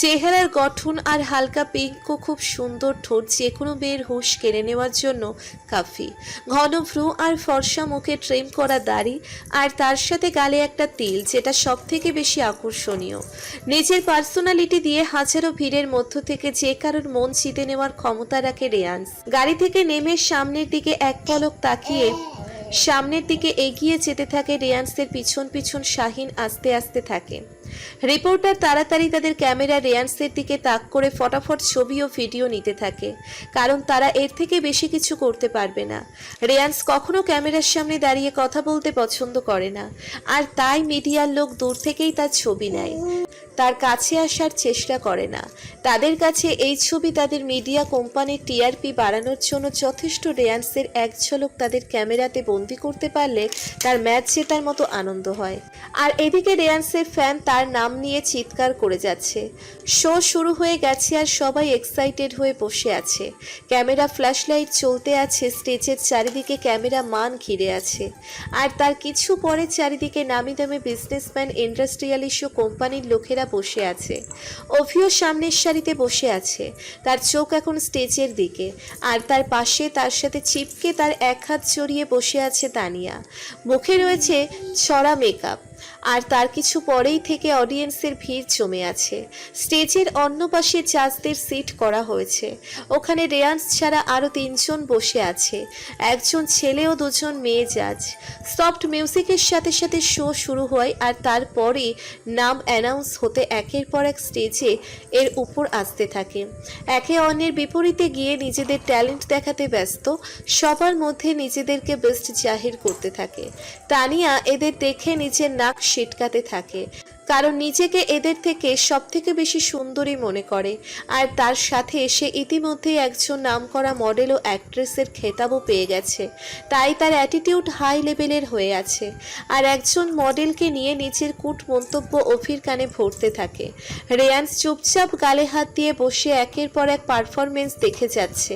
চেহারার গঠন আর হালকা পিঙ্ক ও খুব সুন্দর ঠোঁট যে কোনো মেয়ের হুঁশ কেড়ে নেওয়ার জন্য কাফি। ঘন ভ্রু আর ফর্সা মুখে ট্রেম করা দাড়ি আর তার সাথে গালে একটা তিল যেটা সব থেকে বেশি আকর্ষণীয়। নিজের পার্সোনালিটি দিয়ে হাজারো ভিড়ের মধ্য থেকে যে কারোর মন জিতে নেওয়ার ক্ষমতা রাখে রেয়ান্স গাড়ি থেকে নেমে সামনের দিকে এক পলক তাকিয়ে সামনের দিকে এগিয়ে যেতে থাকে রেয়ান্সের পিছন পিছন শাহিন আস্তে আস্তে থাকে। রিপোর্টার তাড়াতাড়ি তাদের ক্যামেরা রেয়ান্সের দিকে তাক করে ফটাফট ছবি ও ভিডিও নিতে থাকে, কারণ তারা এর থেকে বেশি কিছু করতে পারবে না। রেয়ান্স কখনো ক্যামেরার সামনে দাঁড়িয়ে কথা বলতে পছন্দ করে না, আর তাই মিডিয়ার লোক দূর থেকেই তার ছবি নেয়। তার কাছে আসার চেষ্টা করে না। তাদের কাছে এই ছবি তাদের মিডিয়া কোম্পানির টিআরপি বাড়ানোর জন্য যথেষ্ট রেয়ান্সের এক ঝলক তাদের ক্যামেরাতে বন্দি করতে পারলে তার ম্যাচ জেতার মতো আনন্দ হয়। আর এদিকে রেয়ান্সের ফ্যান তার নাম নিয়ে চিৎকার করে যাচ্ছে। শো শুরু হয়ে গেছে আর সবাই এক্সাইটেড হয়ে বসে আছে। ক্যামেরা ফ্ল্যাশ লাইট চলতে আছে, স্টেজের চারিদিকে ক্যামেরা মান ঘিরে আছে। আর তার কিছু পরে চারিদিকে নামি দামি বিজনেসম্যান ইন্ডাস্ট্রিয়ালিস্ট ও কোম্পানির লোকেরা বসে আছে। অভিও সামনের সারিতে বসে আছে। তার চোখ এখন স্টেজের দিকে। আর তার পাশে তার সাথে চিপকে তার এক হাত জড়িয়ে বসে আছে তানিয়া। মুখে রয়েছে ছড়া মেকআপ আর তার কিছু পরেই থেকে অডিয়েন্সের ভিড় জমে আছে। স্টেজের অন্য পাশে জাজদের সিট করা হয়েছে। ওখানে রেয়ান্স ছাড়া আরও তিনজন বসে আছে। একজন ছেলে ও দুজন মেয়ে জাজ। সফট মিউজিকের সাথে সাথে শো শুরু হয় আর তারপরে নাম অ্যানাউন্স হতে একের পর এক স্টেজে এর উপর আসতে থাকে। একে অন্যের বিপরীতে গিয়ে নিজেদের ট্যালেন্ট দেখাতে ব্যস্ত, সবার মধ্যে নিজেদেরকে বেস্ট জাহির করতে থাকে। তানিয়া এদের দেখে নিজের নাক সিটকাতে থাকে। কারণ নিজেকে এদের থেকে সব থেকে বেশি সুন্দরী মনে করে। আর তার সাথে সে ইতিমধ্যেই একজন নামকরা মডেল ও অ্যাক্ট্রেসের খেতাবও পেয়ে গেছে। তাই তার অ্যাটিটিউড হাই লেভেলের হয়ে আছে। আর একজন মডেলকে নিয়ে নিজের কূট মন্তব্য অফির কানে ভরতে থাকে। রেয়ান্স চুপচাপ গালে হাত দিয়ে বসে একের পর এক পারফরমেন্স দেখে যাচ্ছে।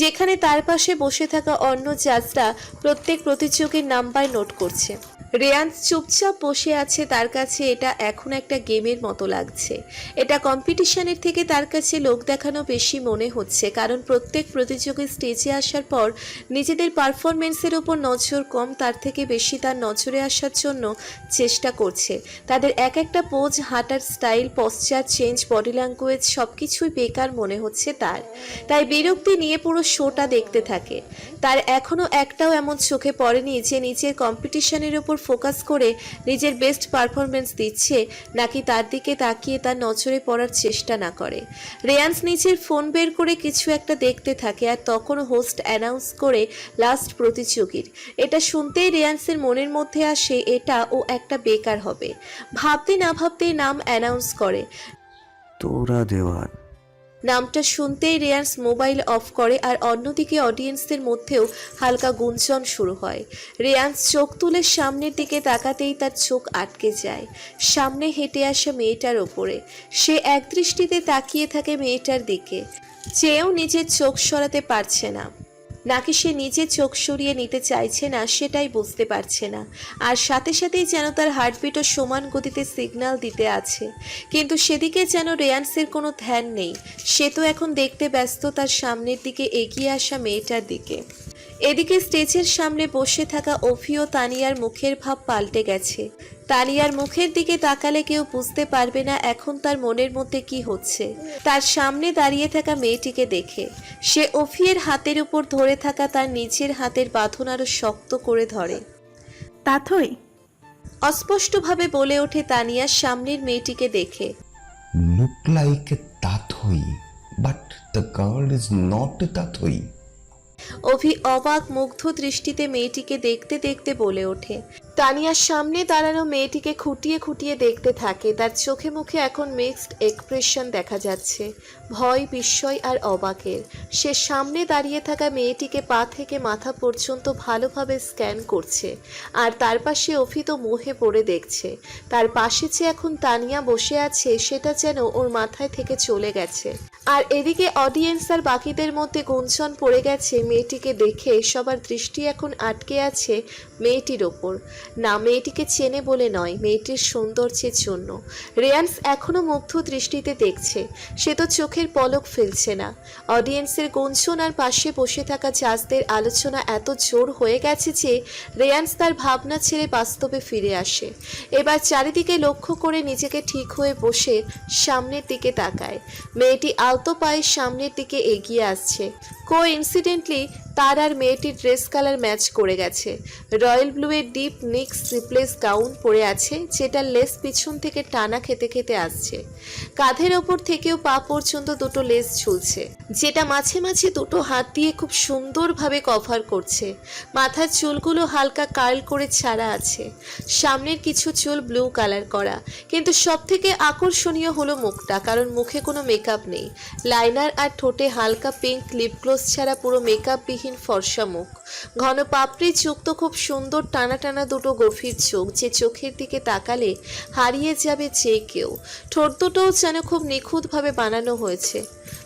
যেখানে তার পাশে বসে থাকা অন্য জাজরা প্রত্যেক প্রতিযোগীর নাম্বার নোট করছে। রেয়ান্স চুপচাপ বসে আছে, তার কাছে এটা এখন একটা গেমের মতো লাগছে। এটা কম্পিটিশনের থেকে তার কাছে লোক দেখানো বেশি মনে হচ্ছে, কারণ প্রত্যেক প্রতিযোগী স্টেজে আসার পর নিজেদের পারফরমেন্সের ওপর নজর কম, তার থেকে বেশি তার নজরে আসার জন্য চেষ্টা করছে। তাদের এক একটা পোজ, হাঁটার style posture change body language সব কিছুই বেকার মনে হচ্ছে তার। তাই বিরক্তি নিয়ে পুরো শোটা দেখতে থাকে। তার এখনও একটাও এমন চোখে পড়েনি যে নিজের কম্পিটিশনের উপর ফোকাস করে নিজের বেস্ট পারফরমেন্স দিচ্ছে, নাকি তার দিকে তাকিয়ে তার নজরে পড়ার চেষ্টা না করে। রেয়ান্স নিজের ফোন বের করে কিছু একটা দেখতে থাকে আর তখন হোস্ট অ্যানাউন্স করে লাস্ট প্রতিযোগীর। এটা শুনতেই রেয়ান্সের মনের মধ্যে আসে, এটা ও একটা বেকার হবে। ভাবতে না ভাবতেই নাম অ্যানাউন্স করে। তোরা দেওয়ান। নামটা শুনতেই রেয়ান্স মোবাইল অফ করে আর অন্যদিকে অডিয়েন্সদের মধ্যেও হালকা গুঞ্জন শুরু হয়। রেয়ান্স চোখ তুলে সামনের দিকে তাকাতেই তার চোখ আটকে যায়। সামনে হেঁটে আসা মেয়েটার ওপরে। সে একদৃষ্টিতে তাকিয়ে থাকে মেয়েটার দিকে। চেয়েও নিজের চোখ সরাতে পারছে না। নাকি সে নিজে চোখ সরিয়ে নিতে চাইছে না সেটাই বুঝতে পারছে না। আর সাথে সাথেই যেন তার হার্টবিটও সমান গতিতে সিগন্যাল দিতে আছে। কিন্তু সেদিকে যেন রেয়ান্সের কোনো ধ্যান নেই। সে তো এখন দেখতে ব্যস্ত তার সামনের দিকে এগিয়ে আসা মেয়েটার দিকে। এদিকে স্টেজের সামনে বসে থাকা অফি ও তানিয়ার মুখের ভাব পাল্টে গেছে। তানিয়ার মুখের দিকে তাকালে কেউ বুঝতে পারবে না এখন তার মনের মধ্যে কি হচ্ছে। তার সামনে দাঁড়িয়ে থাকা মেয়েটিকে দেখে। সে অফিয়ের হাতের উপর ধরে থাকা তার নিজের হাতের বাঁধন আরও শক্ত করে ধরে। তাথই অস্পষ্টভাবে বলে ওঠে তানিয়ার সামনের মেয়েটিকে দেখে। Look like a Tathui, but the girl is not a Tathui. অভি অবাক, মুগ্ধ দৃষ্টিতে মেয়েটিকে দেখতে দেখতে বলে ওঠে। তানিয়ার সামনে দাঁড়ানো মেয়েটিকে খুঁটিয়ে খুঁটিয়ে দেখতে থাকে। তার চোখে মুখে এখন মিক্সড এক্সপ্রেশন দেখা যাচ্ছে। ভয়, বিস্ময় আর অবাকের। সে সামনে দাঁড়িয়ে থাকা মেয়েটিকে পা থেকে মাথা পর্যন্ত ভালোভাবে স্ক্যান করছে। আর তার পাশে অভি তো মোহে পড়ে দেখছে। তার পাশে যে এখন তানিয়া বসে আছে, সেটা যেন ওর মাথায় থেকে চলে গেছে। আর এদিকে অডিয়েন্স আর বাকিদের মধ্যে গুঞ্জন পড়ে গেছে, মেয়েটিকে দেখে সবার দৃষ্টি এখন আটকে আছে মেয়েটির ওপর। না, মেয়েটিকে চেনে বলে নয়, মেয়েটির সৌন্দর্যের জন্য। রেয়ান্স এখনও মুগ্ধ দৃষ্টিতে দেখছে, সে তো চোখের পলক ফেলছে না। অডিয়েন্সের গুঞ্জন আর পাশে বসে থাকা জাজদের আলোচনা এত জোর হয়ে গেছে যে রেয়ান্স তার ভাবনা ছেড়ে বাস্তবে ফিরে আসে। এবার চারিদিকে লক্ষ্য করে নিজেকে ঠিক হয়ে বসে সামনের দিকে তাকায়। মেয়েটি আলতো পায়ের সামনের দিকে এগিয়ে আসছে। কো ইনসিডেন্টলি তার আর মেয়েটির ড্রেস কালার ম্যাচ করে গেছে। রয়্যাল ব্লুয়ের ডিপ নিক্স রিপ্লেস গাউন পরে আছে, যেটা লেস পিছন থেকে টানা খেতে খেতে আসছে। কাঁধের ওপর থেকেও পা পর্যন্ত দুটো লেস ঝুলছে, যেটা মাঝে মাঝে দুটো হাত দিয়ে খুব সুন্দরভাবে কভার করছে। মাথার চুলগুলো হালকা কার্ল করে ছাড়া আছে। সামনের কিছু চুল ব্লু কালার করা, কিন্তু সব থেকে আকর্ষণীয় হলো মুখটা, কারণ মুখে কোনো মেকআপ নেই। লাইনার আর ঠোঁটে হালকা পিঙ্ক লিপ গ্লোস ছাড়া পুরো মেকআপবিহীন ফর্সা মুখ। ঘন পাপড়ি চোখ তো খুব সুন্দর টানা টানা দুটো গভীর চোখ যে চোখের দিকে তাকালে হারিয়ে যাবে যে কেউ। ঠোঁট দুটোও যেন খুব নিখুঁতভাবে বানানো হয়েছে।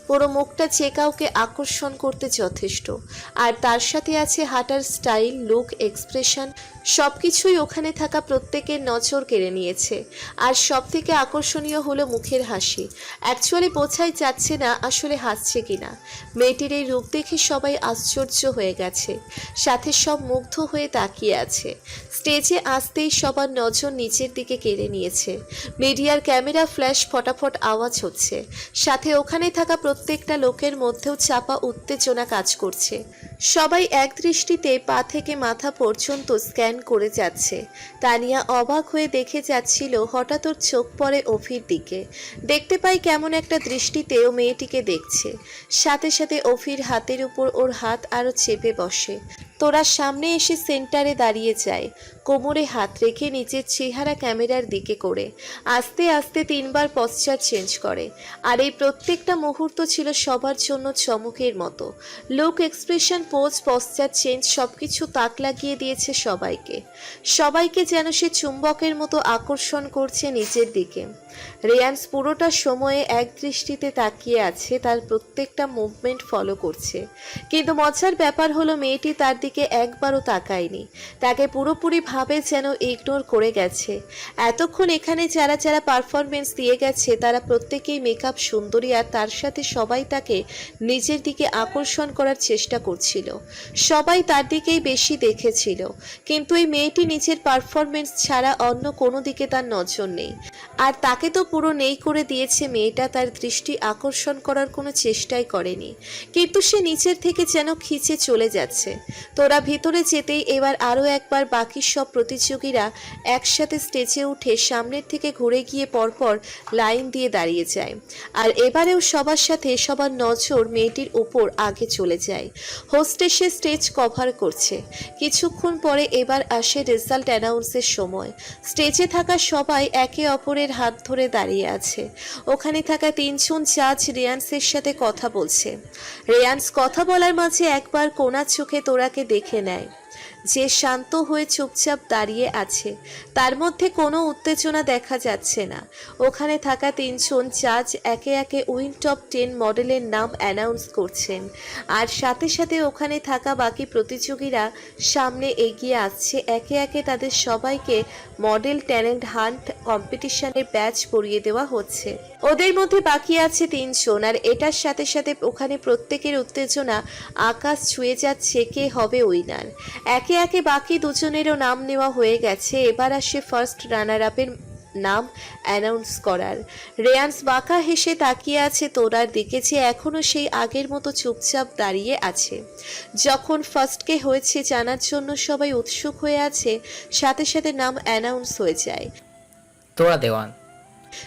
পুরো মুখটা যে কাউকে আকর্ষণ করতে যথেষ্ট। আর তার সাথে আছে হাঁটার স্টাইল, লুক, এক্সপ্রেশন সব কিছুই ওখানে থাকা প্রত্যেকের নজর কেড়ে নিয়েছে। আর সব থেকে আকর্ষণীয় হলো মুখের হাসি। অ্যাকচুয়ালি বোঝাই যাচ্ছে না আসলে হাসছে কিনা। মেয়েটির এই রূপ দেখে সবাই আশ্চর্য হয়ে গেছে। সাথে সব মুগ্ধ হয়ে তাকিয়ে আছে। স্টেজে আসতেই সবার নজর নিচের দিকে কেড়ে নিয়েছে। মিডিয়ার ক্যামেরা ফ্ল্যাশ, ফটাফট আওয়াজ হচ্ছে। সাথে ওখানে থাকা প্রত্যেকটা লোকের মধ্যেও চাপা উত্তেজনা কাজ করছে। সবাই এক দৃষ্টিতে পা থেকে মাথা পর্যন্ত স্ক্যান করে যাচ্ছে। তানিয়া অবাক হয়ে দেখে যাচ্ছিল, হঠাৎ ওর চোখ পড়ে অফির দিকে। দেখতে পাই কেমন একটা দৃষ্টিতে ও মেয়েটিকে দেখছে। সাথে সাথে অফির হাতের উপর ওর হাত আরও চেপে বসে। তোরা সামনে এসে সেন্টারে দাঁড়িয়ে যায়। কোমরে হাত রেখে নিচের চেহারা ক্যামেরার দিকে করে। আস্তে আস্তে তিনবার পশ্চাৎ চেঞ্জ করে। আর এই প্রত্যেকটা মুহূর্ত ছিল সবার জন্য চমকের মতো। লোক এক্সপ্রেশন পোজ, পশ্চাৎ চেঞ্জ, সবকিছু তাক লাগিয়ে দিয়েছে সবাইকে। সবাইকে যেন সে চুম্বকের মতো আকর্ষণ করছে নিচের দিকে। রেয়ান্স পুরোটা সময়ে এক দৃষ্টিতে তাকিয়ে আছে, তার প্রত্যেকটা মুভমেন্ট ফলো করছে। কিন্তু মজার ব্যাপার হলো মেয়েটি তার দিকে একবারও তাকায়নি। তাকে পুরোপুরি ভাবে যেন ইগনোর করে গেছে। এতক্ষণ এখানে যারা যারা পারফরমেন্স দিয়ে গেছে, তারা প্রত্যেকেই মেকআপ সুন্দরী আর তার সাথে সবাই তাকে নিজের দিকে আকর্ষণ করার চেষ্টা করছিল। সবাই তার দিকেই বেশি দেখেছিল। কিন্তু এই মেয়েটি নিজের পারফরমেন্স ছাড়া অন্য কোনো দিকে তার নজর নেই। আর তাকে তো পুরো নেই করে দিয়েছে মেয়েটা, তার দৃষ্টি আকর্ষণ করার কোনো চেষ্টাই করেনি। কিন্তু সে নিচের থেকে যেন খিচে চলে যাচ্ছে। তোরা ভিতরে যেতেই এবার আরও একবার বাকি সব প্রতিযোগীরা একসাথে স্টেজে উঠে সামনের থেকে ঘুরে গিয়ে পরপর লাইন দিয়ে দাঁড়িয়ে যায়। আর এবারেও সবার সাথে সবার নজর মেয়েটির উপর আগে চলে যায়। হোস্টেসে স্টেজ কভার করছে। কিছুক্ষণ পরে এবার আসে রেজাল্ট অ্যানাউন্সের সময়। স্টেজে থাকা সবাই একে অপরের হাত ধরে দাঁড়িয়ে আছে। ওখানে থাকা তিনজন জাজ রেয়ান্সের সাথে কথা বলছে। রেয়ান্স কথা বলার মাঝে একবার কোনার চোখে তোরাকে দেখে নেয়। যে শান্ত হয়ে চুপচাপ দাঁড়িয়ে আছে, তার মধ্যে কোনো উত্তেজনা দেখা যাচ্ছে না। ওখানে থাকা তিনজন জাজ একে একে উইন টপ টেন মডেলের নাম অ্যানাউন্স করছেন। আর সাথে সাথে ওখানে থাকা বাকি প্রতিযোগীরা সামনে এগিয়ে আসছে। একে একে তাদের সবাইকে মডেল ট্যালেন্ট হান্ট কম্পিটিশনের ব্যাচ পরিয়ে দেওয়া হচ্ছে। ওদের মধ্যে বাকি আছে তিনজন, আর এটার সাথে সাথে ওখানে প্রত্যেকের উত্তেজনা আকাশ ছুঁয়ে যাচ্ছে, কে হবে উইনার একে একে একে বাকি দুজনেরও নাম নেওয়া হয়ে গেছে। এবার আসে ফার্স্ট রানার আপের নাম অ্যানাউন্স করার। রেয়ান্স বাঁকা হেসে তাকিয়ে আছে তোরার দিকে যে এখনও সেই আগের মতো চুপচাপ দাঁড়িয়ে আছে। যখন ফার্স্টকে হয়েছে জানার জন্য সবাই উৎসুক হয়ে আছে, সাথে সাথে নাম অ্যানাউন্স হয়ে যায়। তোরা দেওয়ান।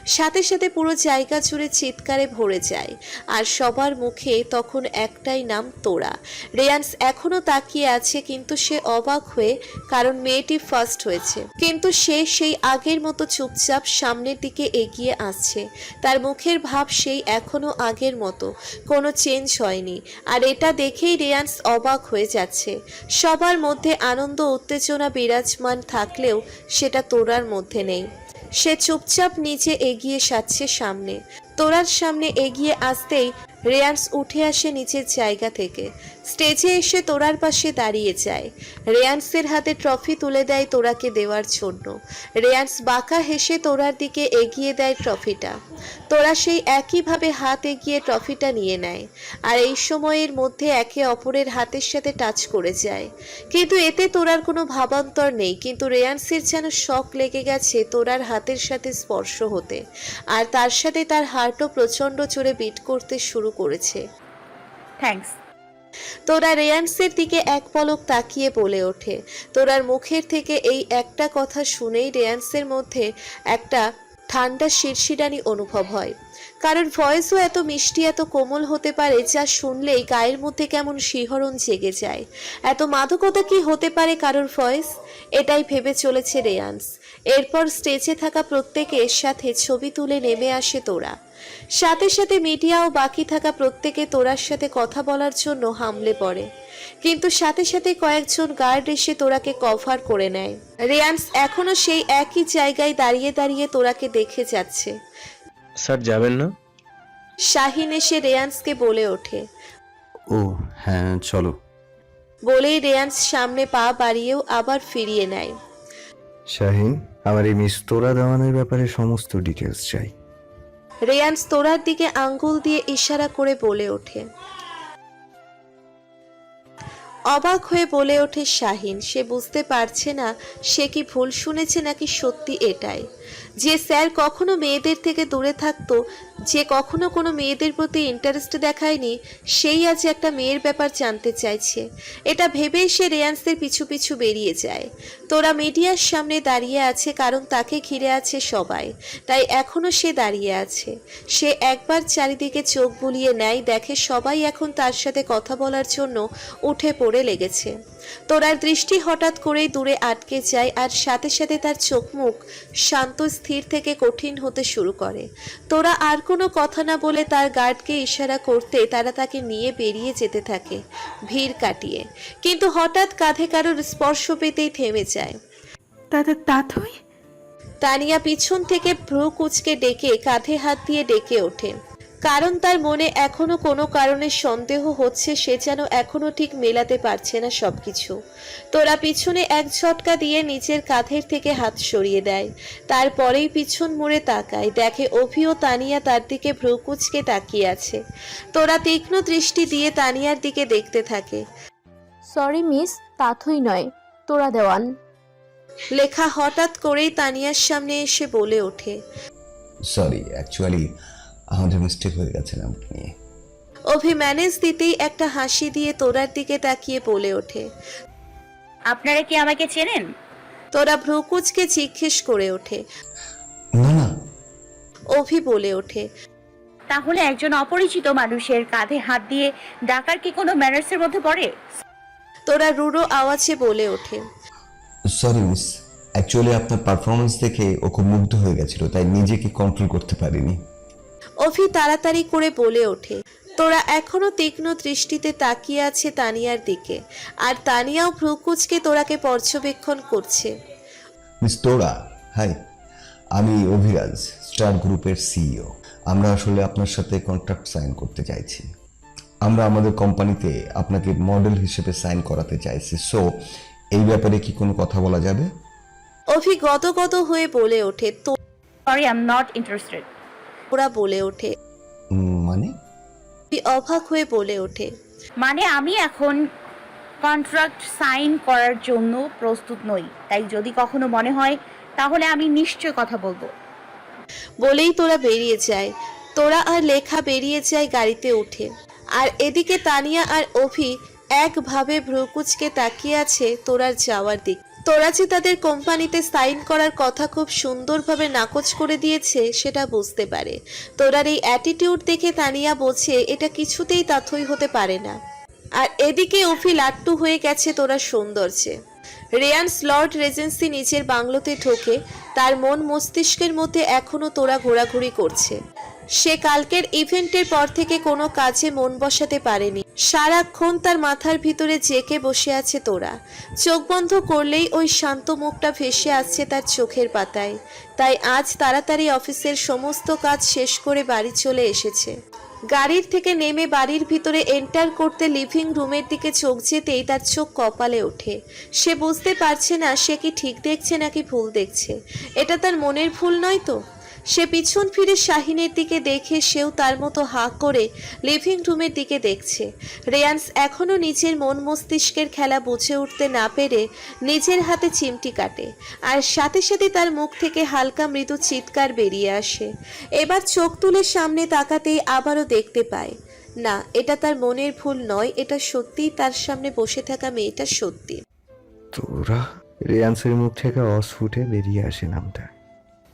সাথে সাথে পুরো জায়গা জুড়ে চিৎকারে ভরে যায়। আর সবার মুখে তখন একটাই নাম তোরা। রেয়ান্স এখনও তাকিয়ে আছে, কিন্তু সে অবাক হয়ে, কারণ মেয়েটি ফার্স্ট হয়েছে। কিন্তু সে সেই আগের মতো চুপচাপ সামনের দিকে এগিয়ে আসছে। তার মুখের ভাব সেই এখনও আগের মতো। কোনো চেঞ্জ হয়নি। আর এটা দেখেই রেয়ান্স অবাক হয়ে যাচ্ছে। সবার মধ্যে আনন্দ, উত্তেজনা, বিরাজমান থাকলেও সেটা তোরার মধ্যে নেই। সে চুপচাপ নিচে এগিয়ে সাজছে সামনে। তোরার সামনে এগিয়ে আসতেই রেয়ান্স উঠে আসে নিচের জায়গা থেকে। স্টেজে এসে তোরার পাশে দাঁড়িয়ে যায়। রেয়ান্সের হাতে ট্রফি তুলে দেয় তোরাকে দেওয়ার জন্য। রেয়ান্স বাঁকা হেসে তোরার দিকে এগিয়ে দেয় ট্রফিটা। তোরা সেই একইভাবে হাত এগিয়ে ট্রফিটা নিয়ে নেয় আর এই সময়ের মধ্যে একে অপরের হাতের সাথে টাচ করে যায়। কিন্তু এতে তোরার কোনো ভাবান্তর নেই, কিন্তু রেয়ান্সের যেন শখ লেগে গেছে তোরার হাতের সাথে স্পর্শ হতে। আর তার সাথে তার হার্টও প্রচণ্ড জোরে বিট করতে শুরু করেছে। থ্যাঙ্কস তোরা রেয়ান্সের দিকে এক পলক তাকিয়ে বলে ওঠে। তোরার মুখের থেকে এই একটা কথা শুনেই রেয়ান্সের মধ্যে একটা ঠান্ডা শিরশিরানি অনুভব হয়। কারণ ভয়েসও এত মিষ্টি, এত কোমল হতে পারে যা শুনলেই গায়ের মধ্যে কেমন শিহরণ জেগে যায়। এত মাদকতা কি হতে পারে কারোর ভয়েস? এটাই ভেবে চলেছে রেয়ান্স। এরপর স্টেজে থাকা প্রত্যেকের সাথে ছবি তুলে নেমে আসে তোরা। সাথে সাথে মিডিয়া ও বাকি থাকা প্রত্যেকে তোরার সাথে কথা বলার জন্য হামলে পড়ে। কিন্তু সাথে সাথে কয়েকজন গার্ড এসে তোরাকে কভার করে নেয়। রেয়ান্স এখনও সেই একই জায়গায় দাঁড়িয়ে দাঁড়িয়ে তোরাকে দেখে যাচ্ছে। স্যার যাবেন না? শাহিন এসে রেয়ান্সকে বলে ওঠে। ও হ্যাঁ চলো। বলেই রেয়ান্স সামনে পা বাড়িয়েও আবার ফিরিয়ে নেয়। শাহিন আমার এই মিস তোরা দেওয়ানের ব্যাপারে সমস্ত ডিটেলস চাই। রেয়ান্স তোরার দিকে আঙ্গুল দিয়ে ইশারা করে বলে ওঠে। অবাক হয়ে বলে ওঠে শাহিন সে বুঝতে পারছে না সে কি ভুল শুনেছে নাকি সত্যি এটাই? যে স্যার কখনো মেয়েদের থেকে দূরে থাকতো, যে কখনো কোনো মেয়েদের প্রতি ইন্টারেস্ট দেখায়নি, সেই আজ একটা মেয়ের ব্যাপার জানতে চাইছে। এটা ভেবেই সে রেয়ান্সের পিছু পিছু বেরিয়ে যায়। তোরা মিডিয়ার সামনে দাঁড়িয়ে আছে কারণ তাকে ঘিরে আছে সবাই, তাই এখনও সে দাঁড়িয়ে আছে। সে একবার চারিদিকে চোখ বুলিয়ে নেয়, দেখে সবাই এখন তার সাথে কথা বলার জন্য উঠে পড়ে লেগেছে। তোরার দৃষ্টি হঠাৎ করেই দূরে আটকে যায় আর সাথে সাথে তার চোখ মুখ শান্ত স্থির থেকে কঠিন হতে শুরু করে। তোরা আর কোনো কথা না বলে তার গার্ডকে ইশারা করতে তারা তাকে নিয়ে বেরিয়ে যেতে থাকে ভিড় কাটিয়ে। কিন্তু হঠাৎ কাঁধে কারোর স্পর্শ পেতেই থেমে যায়। তানিয়া পিছন থেকে ভ্রু কুচকে ডেকে কাঁধে হাত দিয়ে ডেকে ওঠে। কারণ তার মনে এখনও কোনো কারণে সন্দেহ হচ্ছে সে যেন এখনও ঠিক মেলাতে পারছে না সবকিছু। তোরা পিছনে এক ঝটকা দিয়ে নিচের কাঁধের থেকে হাত সরিয়ে দেয়। তারপরেই পিছন মুড়ে তাকায় দেখে অভি ও তানিয়া তার দিকে ভ্রু কুচকে তাকিয়ে আছে। তোরা তীক্ষ্ণ দৃষ্টি দিয়ে তানিয়ার দিকে দেখতে থাকে। সরি মিস তাথই নয় তোরা দেওয়ান। লেখা হঠাৎ করেই তানিয়ার সামনে এসে বলে ওঠে। সরি অ্যাকচুয়ালি আমাদের মিস্টেক হয়ে গেছে নামটা নিয়ে অভি ম্যানেজ দিতেই একটা হাসি দিয়ে তোরার দিকে তাকিয়ে বলে ওঠে। আপনারা কি আমাকে চেনেন? তোরা ভ্রুকুচকে জিজ্ঞেস করে ওঠে। না না। অভি বলে ওঠে তাহলে একজন অপরিচিত মানুষের কাঁধে হাত দিয়ে ডাকার কি কোনো ম্যানার্সের মধ্যে পড়ে? তোরা রুড়ো আওয়াজে বলে ওঠে সরি মিস অ্যাকচুয়ালি আপনার পারফরমেন্স দেখে ও খুব মুগ্ধ হয়ে গেছিল তাই নিজেকে কন্ট্রোল করতে পারিনি। অভি তাড়াতাড়ি করে বলে ওঠে তোরা এখনও তীক্ষ্ণ দৃষ্টিতে তাকিয়ে আছে তানিয়ার দিকে আর তানিয়াও ভ্রুকুচকে তোরাকে পর্যবেক্ষণ করছে। মিস তোরা হাই আমি অভিরাজ স্টার গ্রুপের সিইও। আমরা আসলে আপনার সাথে কন্ট্রাক্ট সাইন করতে চাইছি। আমরা আমাদের কোম্পানিতে আপনাকে মডেল হিসেবে সাইন করাতে চাইছি। সো এই ব্যাপারে কি কোনো কথা বলা যাবে? অভি গদগদ হয়ে বলে ওঠে sorry I am not interested তোরা বলে ওঠে। মানে? অভি অবাক হয়ে বলে ওঠে। মানে আমি এখন কন্ট্রাক্ট সাইন করার জন্য প্রস্তুত নই। তাই যদি কখনো মনে হয় তাহলে আমি নিশ্চয় কথা বলব। বলেই তোরা বেরিয়ে যায়। তোরা আর লেখা বেরিয়ে যায় গাড়িতে উঠে। আর এদিকে তানিয়া আর অভি একভাবে ভ্রুকুচকে তাকিয়ে আছে তোরার যাওয়ার দিক। তোরা যে তাদের কোম্পানিতে সাইন করার কথা খুব সুন্দরভাবে নাকচ করে দিয়েছে সেটা বুঝতে পারে। তোরার এই অ্যাটিটিউড দেখে তানিয়া বোঝে এটা কিছুতেই তাথই হতে পারে না। আর এদিকে অভি লাট্টু হয়ে গেছে তোরা সৌন্দর্যে। রেয়ান্স লর্ড রেজেন্সি নিজের বাংলোতে ঢোকে, তার মন মস্তিষ্কের মধ্যে এখনও তোরা ঘোরাঘুরি করছে। সে কালকের ইভেন্টের পর থেকে কোনো কাজে মন বসাতে পারেনি। সারাক্ষণ তার মাথার ভিতরে জেকে বসে আছে তোরা। চোখ বন্ধ করলেই ওই শান্ত মুখটা ভেসে আসছে তার চোখের পাতায়। তাই আজ তাড়াতাড়ি অফিসের সমস্ত কাজ শেষ করে বাড়ি চলে এসেছে। গাড়ির থেকে নেমে বাড়ির ভিতরে এন্টার করতে লিভিং রুমের দিকে চোখ যেতেই তার চোখ কপালে ওঠে। সে বুঝতে পারছে না, সে কি ঠিক দেখছে নাকি ভুল দেখছে। এটা তার মনের ভুল নয় তো? সে পিছন ফিরে শাহিনের দিকে দেখে সেও তার মতো হাঁ করে লিভিং রুমের দিকে দেখছে। রেয়ান্স এখনও নিজের মন মস্তিষ্কের খেলা বুঝে উঠতে না পেরে নিজের হাতে চিমটি কাটে আর সাথে সাথে তার মুখ থেকে হালকা মৃদু চিৎকার বেরিয়ে আসে। এবার চোখ তুলে সামনে তাকাতেই আবারও দেখতে পায়, না, এটা তার মনের ভুল নয়, এটা সত্যিই তার সামনে বসে থাকা মেয়েটা সত্যি। তোরা রেয়ান্সের মুখ থেকে অস্ফুটে বেরিয়ে আসে নামটা।